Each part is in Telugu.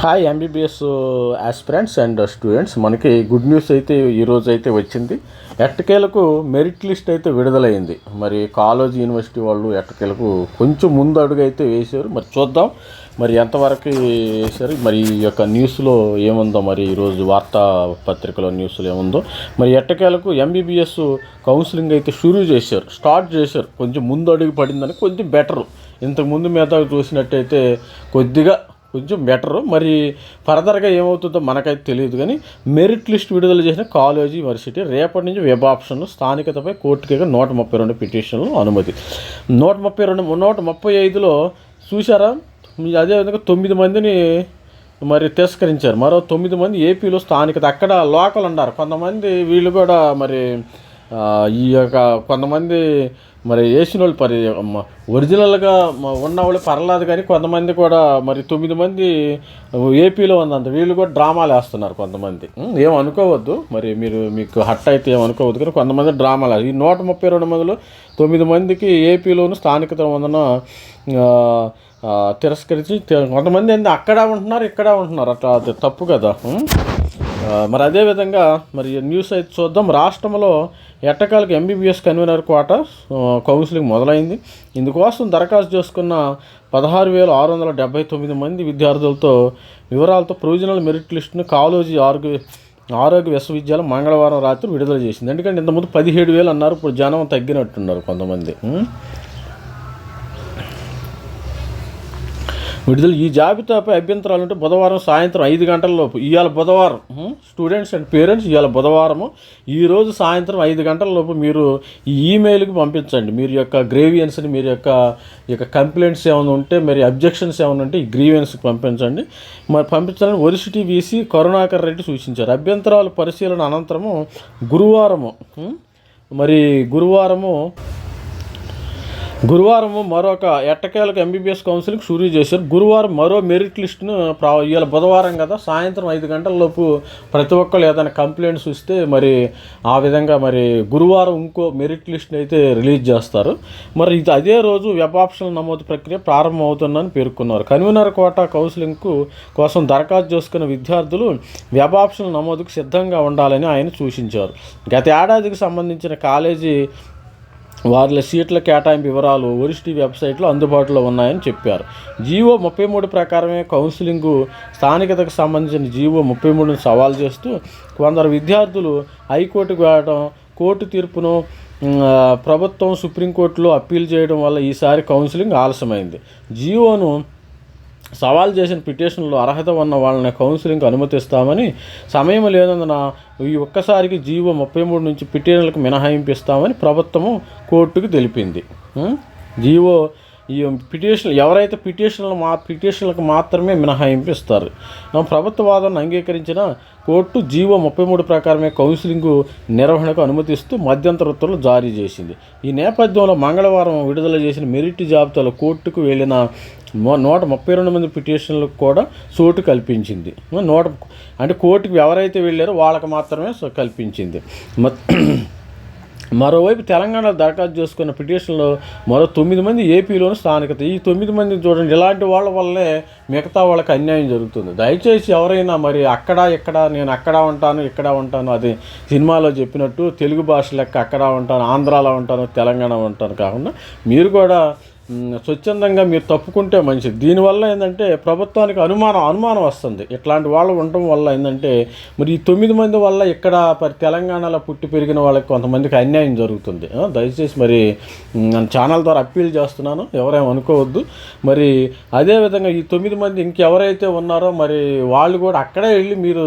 Hi MBBS aspirants and students మనకి గుడ్ న్యూస్ అయితే ఈరోజు అయితే వచ్చింది. ఎట్టకేలకు మెరిట్ లిస్ట్ అయితే విడుదలైంది. మరి కాలేజ్ యూనివర్సిటీ వాళ్ళు ఎట్టకేలకు కొంచెం ముందు అడుగు అయితే వేశారు. మరి చూద్దాం. మరి ఎంతవరకు వేశారు? మరి ఈ యొక్క న్యూస్లో ఏముందో? మరి ఈరోజు వార్తా పత్రికలో న్యూస్లో ఏముందో? మరి ఎట్టకేలకు ఎంబీబీఎస్ కౌన్సిలింగ్ అయితే షురూ చేశారు. స్టార్ట్ చేశారు. కొంచెం ముందు అడుగు పడిందని కొంచెం బెటరు ఇంతకు ముందు మీద చూసినట్టయితే కొద్దిగా కొంచెం బెటర్ మరి ఫర్దర్గా ఏమవుతుందో మనకైతే తెలియదు కానీ మెరిట్ లిస్ట్ విడుదల చేసిన కాలేజీ యూనివర్సిటీ రేపటి నుంచి వెబ్ ఆప్షన్లు స్థానికతపై కోర్టుకి నూట ముప్పై రెండు పిటిషన్లు అనుమతి. నూట ముప్పై రెండు నూట ముప్పై ఐదులో చూసారా అదేవిధంగా తొమ్మిది మందిని మరి తిరస్కరించారు. మరో తొమ్మిది మంది ఏపీలో స్థానికత అక్కడ లోకల్ ఉన్నారు కొంతమంది వీళ్ళు కూడా మరి ఈ యొక్క కొంతమంది మరి వేసిన వాళ్ళు పరి ఒరిజినల్గా ఉన్న వాళ్ళు పర్లేదు కానీ కొంతమంది కూడా మరి తొమ్మిది మంది ఏపీలో ఉందంత వీళ్ళు కూడా డ్రామాలు వేస్తున్నారు కొంతమంది. ఏం అనుకోవద్దు. మరి మీరు మీకు హట్ అయితే ఏం అనుకోవద్దు కానీ కొంతమంది డ్రామాలు ఈ నూట ముప్పై రెండు మందిలో తొమ్మిది మందికి ఏపీలోను స్థానికత వందన తిరస్కరించి కొంతమంది ఏంది అక్కడ ఉంటున్నారు ఇక్కడ ఉంటున్నారు. అట్లా అది తప్పు కదా. మరి అదేవిధంగా మరి న్యూస్ అయితే చూద్దాం. రాష్ట్రంలో ఎట్టకాలకు ఎంబీబీఎస్ కన్వీనర్ కోట కౌన్సిలింగ్ మొదలైంది. ఇందుకోసం దరఖాస్తు చేసుకున్న పదహారు వేల ఆరు వందల డెబ్బై తొమ్మిది మంది విద్యార్థులతో వివరాలతో ప్రొవిజనల్ మెరిట్ లిస్టును కాలేజీ ఆరోగ్య ఆరోగ్య విశ్వవిద్యాలయం మంగళవారం రాత్రి విడుదల చేసింది. ఎందుకంటే ఇంతకుముందు పదిహేడు వేలు అన్నారు ఇప్పుడు జనం తగ్గినట్టున్నారు కొంతమంది. విడుదల ఈ జాబితాపై అభ్యంతరాలు ఉంటే బుధవారం సాయంత్రం ఐదు గంటల లోపు. ఇవాళ బుధవారం స్టూడెంట్స్ అండ్ పేరెంట్స్ ఇవాళ బుధవారము ఈరోజు సాయంత్రం ఐదు గంటల లోపు మీరు ఈ ఈమెయిల్కి పంపించండి. మీరు యొక్క గ్రేవియన్స్ని మీరు యొక్క ఈ యొక్క కంప్లైంట్స్ ఏమైనా ఉంటే మరి అబ్జెక్షన్స్ ఏమైనా ఉంటే ఈ గ్రీవియన్స్కి పంపించండి. మరి పంపించాలని ఒరిసిటీ వీసీ కరుణాకర్ రెడ్డి సూచించారు. అభ్యంతరాలు పరిశీలన అనంతరము గురువారము మరి గురువారము గురువారం మరొక ఎట్టకేలకు ఎంబీబీఎస్ కౌన్సిలింగ్ షురూ చేశారు. గురువారం మరో మెరిట్ లిస్ట్ను ప్రా ఇవాళ బుధవారం కదా సాయంత్రం ఐదు గంటల లోపు ప్రతి ఒక్కరు ఏదైనా కంప్లైంట్స్ ఇస్తే మరి ఆ విధంగా మరి గురువారం ఇంకో మెరిట్ లిస్ట్ని అయితే రిలీజ్ చేస్తారు. మరి ఇది అదే రోజు వెబ్ ఆప్షన్ నమోదు ప్రక్రియ ప్రారంభమవుతుందని పేర్కొన్నారు. కన్వీనర్ కోటా కౌన్సిలింగ్కు కోసం దరఖాస్తు చేసుకున్న విద్యార్థులు వెబ్ ఆప్షన్ నమోదుకు సిద్ధంగా ఉండాలని ఆయన సూచించారు. గత ఏడాదికి సంబంధించిన కాలేజీ వారిల సీట్ల కేటాయింపు వివరాలు ఒరిస్టీ వెబ్సైట్లో అందుబాటులో ఉన్నాయని చెప్పారు. జీవో ముప్పై మూడు ప్రకారమే కౌన్సిలింగ్ స్థానికతకు సంబంధించిన జీవో ముప్పై మూడును సవాల్ చేస్తూ కొందరు విద్యార్థులు హైకోర్టుకు వెళ్ళడం కోర్టు తీర్పును ప్రభుత్వం సుప్రీంకోర్టులో అప్పీల్ చేయడం వల్ల ఈసారి కౌన్సిలింగ్ ఆలస్యమైంది. జీవోను సవాల్ చేసిన పిటిషన్లో అర్హత ఉన్న వాళ్ళని కౌన్సిలింగ్కి అనుమతిస్తామని సమయం లేనందున ఈ ఒక్కసారికి జీవో ముప్పై మూడు నుంచి పిటిషన్లకు మినహాయింపు ఇస్తామని ప్రభుత్వము కోర్టుకు తెలిపింది. జీవో ఈ పిటిషన్ ఎవరైతే పిటిషన్లు మా పిటిషన్లకు మాత్రమే మినహాయింపు ఇస్తారు ప్రభుత్వ వాదనను అంగీకరించిన కోర్టు జీవో ముప్పై మూడు ప్రకారమే కౌన్సిలింగ్ నిర్వహణకు అనుమతిస్తూ మధ్యంతర ఉత్తర్వులు జారీ చేసింది. ఈ నేపథ్యంలో మంగళవారం విడుదల చేసిన మెరిట్ జాబితాలో కోర్టుకు వెళ్ళిన నూట ముప్పై రెండు మంది పిటిషన్లకు కూడా చోటు కల్పించింది. నూట అంటే కోర్టుకు ఎవరైతే వెళ్ళారో వాళ్ళకి మాత్రమే కల్పించింది. మరోవైపు తెలంగాణలో దరఖాస్తు చేసుకున్న పిటిషన్లో మరో తొమ్మిది మంది ఏపీలోని స్థానికత. ఈ తొమ్మిది మంది చూడండి ఇలాంటి వాళ్ళ వల్లే మిగతా వాళ్ళకి అన్యాయం జరుగుతుంది. దయచేసి ఎవరైనా మరి అక్కడ ఇక్కడ నేను అక్కడ ఉంటాను ఇక్కడ ఉంటాను అది సినిమాలో చెప్పినట్టు తెలుగు భాష లెక్క అక్కడ ఉంటాను ఆంధ్రాలో ఉంటాను తెలంగాణ ఉంటాను కాకుండా మీరు కూడా స్వచ్ఛందంగా మీరు తప్పుకుంటే మంచిది. దీనివల్ల ఏంటంటే ప్రభుత్వానికి అనుమానం అనుమానం వస్తుంది. ఇట్లాంటి వాళ్ళు ఉండటం వల్ల ఏంటంటే మరి ఈ తొమ్మిది మంది వల్ల ఇక్కడ మరి తెలంగాణలో పుట్టి పెరిగిన వాళ్ళకి కొంతమందికి అన్యాయం జరుగుతుంది. దయచేసి మరి నేను ఛానల్ ద్వారా అప్పీల్ చేస్తున్నాను. ఎవరేమో అనుకోవద్దు. మరి అదేవిధంగా ఈ తొమ్మిది మంది ఇంకెవరైతే ఉన్నారో మరి వాళ్ళు కూడా అక్కడే వెళ్ళి మీరు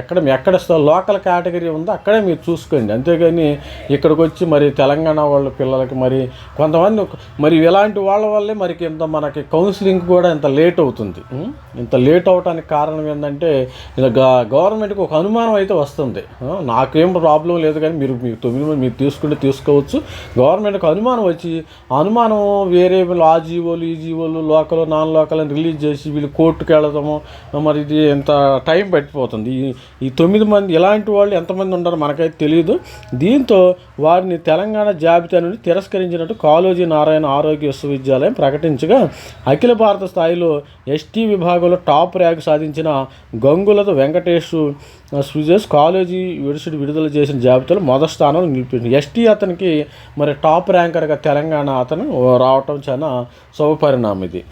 ఎక్కడ ఎక్కడ లోకల్ కేటగిరీ ఉందో అక్కడే మీరు చూసుకోండి. అంతేగాని ఇక్కడికి వచ్చి మరి తెలంగాణ వాళ్ళ పిల్లలకి మరి కొంతమంది మరి ఇలాంటి వాళ్ళ వల్లే మరి ఇంత మనకి కౌన్సిలింగ్ కూడా ఇంత లేట్ అవుతుంది? ఇంత లేట్ అవడానికి కారణం ఏంటంటే ఇలా గ- గవర్నమెంట్కి ఒక అనుమానం అయితే వస్తుంది. నాకేం ప్రాబ్లం లేదు కానీ మీరు మీరు తొమ్మిది మంది మీరు తీసుకుంటే తీసుకోవచ్చు. గవర్నమెంట్కి అనుమానం వచ్చి అనుమానం వేరే ఆ జీవోలు ఈ జీవోలు లోకల్ నాన్ లోకల్ అని రిలీజ్ చేసి వీళ్ళు కోర్టుకు వెళ్ళడము మరి ఇది ఎంత టైం పట్టిపోతుంది. ఈ తొమ్మిది మంది ఇలాంటి వాళ్ళు ఎంతమంది ఉన్నారో మనకైతే తెలియదు. దీంతో వారిని తెలంగాణ జాబితా నుండి తిరస్కరించినట్టు కాళోజీ నారాయణ ఆరోగ్య విశ్వవిద్యాలయం ప్రకటించగా అఖిల భారత స్థాయిలో ఎస్టీ విభాగంలో టాప్ ర్యాంక్ సాధించిన గంగులత వెంకటేష్ స్విజెస్ కాలేజీ విడిసిడి విడుదల చేసిన జాబితాలో మొదటి స్థానంలో నిలిపింది. ఎస్టీ అతనికి మరి టాప్ ర్యాంకర్గా తెలంగాణ అతను రావటం చాలా శుభపరిణామం ఇది.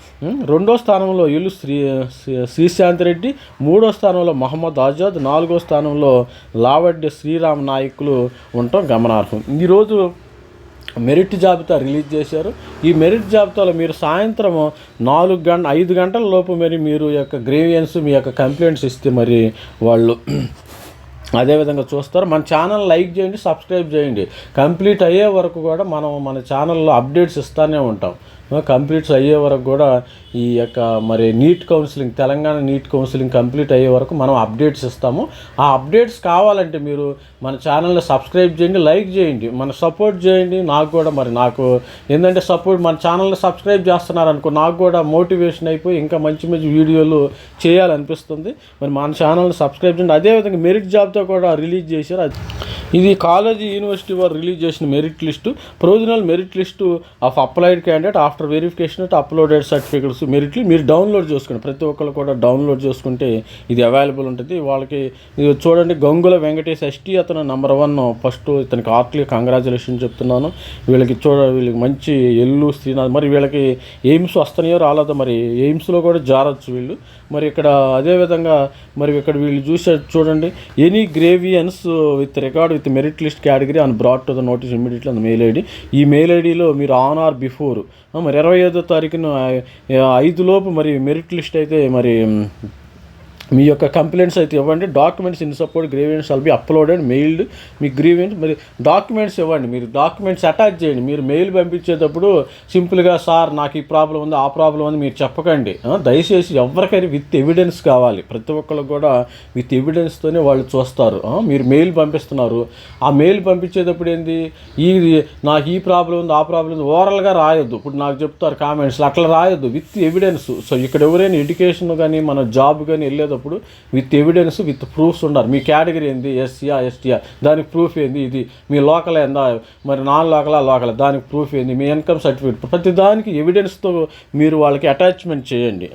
రెండో స్థానంలో ఇల్లు శ్రీ శ్రీ- శ్రీశాంత్ రెడ్డి మూడో స్థానంలో మహమ్మద్ ఆజాద్ నాలుగో స్థానంలో లావడ్య శ్రీరామ్ నాయకులు ఉండటం గమనార్హం. ఈరోజు మెరిట్ జాబితా రిలీజ్ చేశారు. ఈ మెరిట్ జాబితాలో మీరు సాయంత్రం నాలుగు గంట ఐదు గంటల లోపు మరి మీరు యొక్క గ్రేవియన్స్ మీ యొక్క కంప్లైంట్స్ ఇస్తే మరి వాళ్ళు అదేవిధంగా చూస్తారు. మన ఛానల్ లైక్ చేయండి సబ్స్క్రైబ్ చేయండి. కంప్లీట్ అయ్యే వరకు కూడా మనం మన ఛానల్లో అప్డేట్స్ ఇస్తూనే ఉంటాం. కంప్లీట్స్ అయ్యే వరకు కూడా ఈ యొక్క మరి NEET counselling Telangana NEET counselling complete అయ్యే వరకు మనం అప్డేట్స్ ఇస్తాము. ఆ అప్డేట్స్ కావాలంటే మీరు మన ఛానల్ని సబ్స్క్రైబ్ చేయండి లైక్ చేయండి మన సపోర్ట్ చేయండి. నాకు కూడా మరి నాకు ఏంటంటే సపోర్ట్ మన ఛానల్ని సబ్స్క్రైబ్ చేస్తున్నారు అనుకో నాకు కూడా మోటివేషన్ అయిపోయి ఇంకా మంచి మంచి వీడియోలు చేయాలనిపిస్తుంది. మరి మన ఛానల్ని సబ్స్క్రైబ్ చేయండి. అదేవిధంగా మెరిట్ జాబ్తో కూడా రిలీజ్ చేశారు. అది ఇది కాలేజీ యూనివర్సిటీ వారు రిలీజ్ చేసిన merit list provisional merit list of applied candidate after verification uploaded certificates మెరిట్లు మీరు డౌన్లోడ్ చేసుకోండి. ప్రతి ఒక్కరు కూడా డౌన్లోడ్ చేసుకుంటే ఇది అవైలబుల్ ఉంటుంది. వాళ్ళకి ఇది చూడండి గంగుల వెంకటేష్ ఎస్టీ అతను నెంబర్ వన్ ఫస్ట్ ఇతనికి ఆర్ట్లీ కంగ్రాచులేషన్ చెప్తున్నాను. వీళ్ళకి చూడ వీళ్ళకి మంచి ఎల్లు శ్రీనాథ్ మరి వీళ్ళకి ఎయిమ్స్ వస్తున్నాయో రాలేదో మరి ఎయిమ్స్లో కూడా జారచ్చు వీళ్ళు. మరి ఇక్కడ అదేవిధంగా మరి ఇక్కడ వీళ్ళు చూసే చూడండి any grievance with record with merit list category and brought to the notice immediately and mail ID ఈ మెయిల్ ఐడిలో మీరు ఆన్ ఆర్ బిఫోర్ మరి ఇరవై ఐదో తారీఖున ఐదు లోపు మరి మెరిట్ లిస్ట్ అయితే మరి మీ యొక్క కంప్లైంట్స్ అయితే ఇవ్వండి. Documents in support grievance all be uploaded mailed me grievance మరి డాక్యుమెంట్స్ ఇవ్వండి. మీరు డాక్యుమెంట్స్ అటాచ్ చేయండి. మీరు మెయిల్ పంపించేటప్పుడు సింపుల్గా సార్ నాకు ఈ ప్రాబ్లం ఉంది ఆ ప్రాబ్లం ఉంది మీరు చెప్పకండి. దయచేసి ఎవరికైనా విత్ ఎవిడెన్స్ కావాలి. ప్రతి ఒక్కరు కూడా విత్ ఎవిడెన్స్తోనే వాళ్ళు చూస్తారు. మీరు మెయిల్ పంపిస్తున్నారు. ఆ మెయిల్ పంపించేటప్పుడు ఏంది? ఈ నాకు ఈ ప్రాబ్లం ఉంది ఆ ప్రాబ్లం ఉంది ఓవరాల్గా రాయొద్దు. ఇప్పుడు నాకు చెప్తారు కామెంట్స్లో అట్లా రాయొద్దు. విత్ ఎవిడెన్స్ సో ఇక్కడ ఎవరైనా ఎడ్యుకేషన్ కానీ మన జాబ్ కానీ వెళ్ళేటప్పుడు విత్ ఎవిడెన్స్ విత్ ప్రూఫ్స్ ఉండాలి మీ కేటగిరీ ఏంది? ఎస్సీఆ ఎస్టీఆ దానికి ప్రూఫ్ ఏంది? ఇది మీ లోకల్ ఏందా? మరి నాన్ లోకలా లోకల్ దానికి ప్రూఫ్ ఏంది? మీ ఇన్కమ్ సర్టిఫికేట్ ప్రతి దానికి ఎవిడెన్స్తో మీరు వాళ్ళకి అటాచ్మెంట్ చేయండి.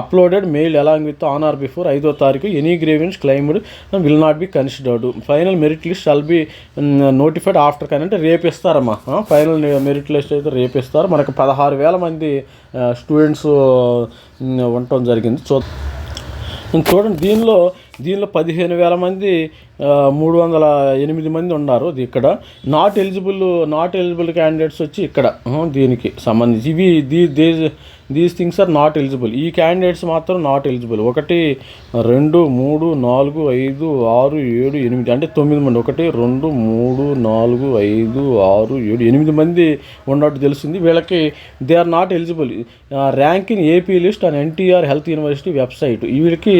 Uploaded mail along with on or before ఐదో తారీఖు any grievance claimed will not be considered final merit list shall be notified after కానీ అంటే రేపు ఇస్తారమ్మా ఫైనల్ మెరిట్ లిస్ట్ అయితే రేపు ఇస్తారు మనకు పదహారు వేల మంది స్టూడెంట్స్ ఉండటం జరిగింది. చూ చూడండి దీనిలో దీనిలో పదిహేను వేల మంది మూడు వందల ఎనిమిది మంది ఉన్నారు ఇది ఇక్కడ. Not eligible not eligible candidates వచ్చి ఇక్కడ దీనికి సంబంధించి. ఇవి the these these things are not eligible ఈ క్యాండిడేట్స్ మాత్రం నాట్ ఎలిజిబుల్ ఒకటి రెండు మూడు నాలుగు ఐదు ఆరు ఏడు ఎనిమిది అంటే తొమ్మిది మంది. ఒకటి రెండు మూడు నాలుగు ఐదు ఆరు ఏడు ఎనిమిది మంది ఉన్నట్టు తెలిసింది. వీళ్ళకి they are not eligible ranking AP list and NTR health university website వీళ్ళకి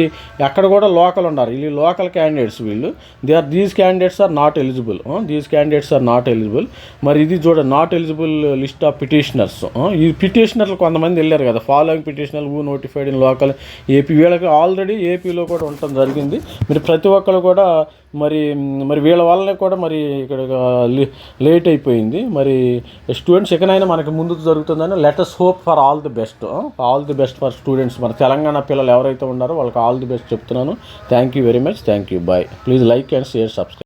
ఎక్కడ కూడా లోకల్ ఉన్నారు. వీళ్ళు లోకల్ క్యాండిడేట్స్ వీళ్ళు. They are these candidates are not eligible these candidates are not eligible మరి ఇది చూడ not eligible list of petitioners ఈ పిటిషనర్లు కొంతమంది వెళ్ళారు కదా. ఫాలోయింగ్ పిటిషనర్ ఊ నోటిఫైడ్ ఇన్ లోకల్ ఏపీ వీళ్ళకి ఆల్రెడీ ఏపీలో కూడా ఉండటం జరిగింది. మీరు ప్రతి ఒక్కరు కూడా మరి మరి వీళ్ళ వల్లనే కూడా మరి ఇక్కడ లే- లేట్ అయిపోయింది. మరి స్టూడెంట్స్ ఎక్కడైనా మనకి ముందుకు జరుగుతుందని let's hope for all the best all the best for students మన తెలంగాణ పిల్లలు ఎవరైతే ఉన్నారో వాళ్ళకి ఆల్ ది బెస్ట్ చెప్తున్నాను. Thank you very much. Thank you. Bye. Please like and share, subscribe.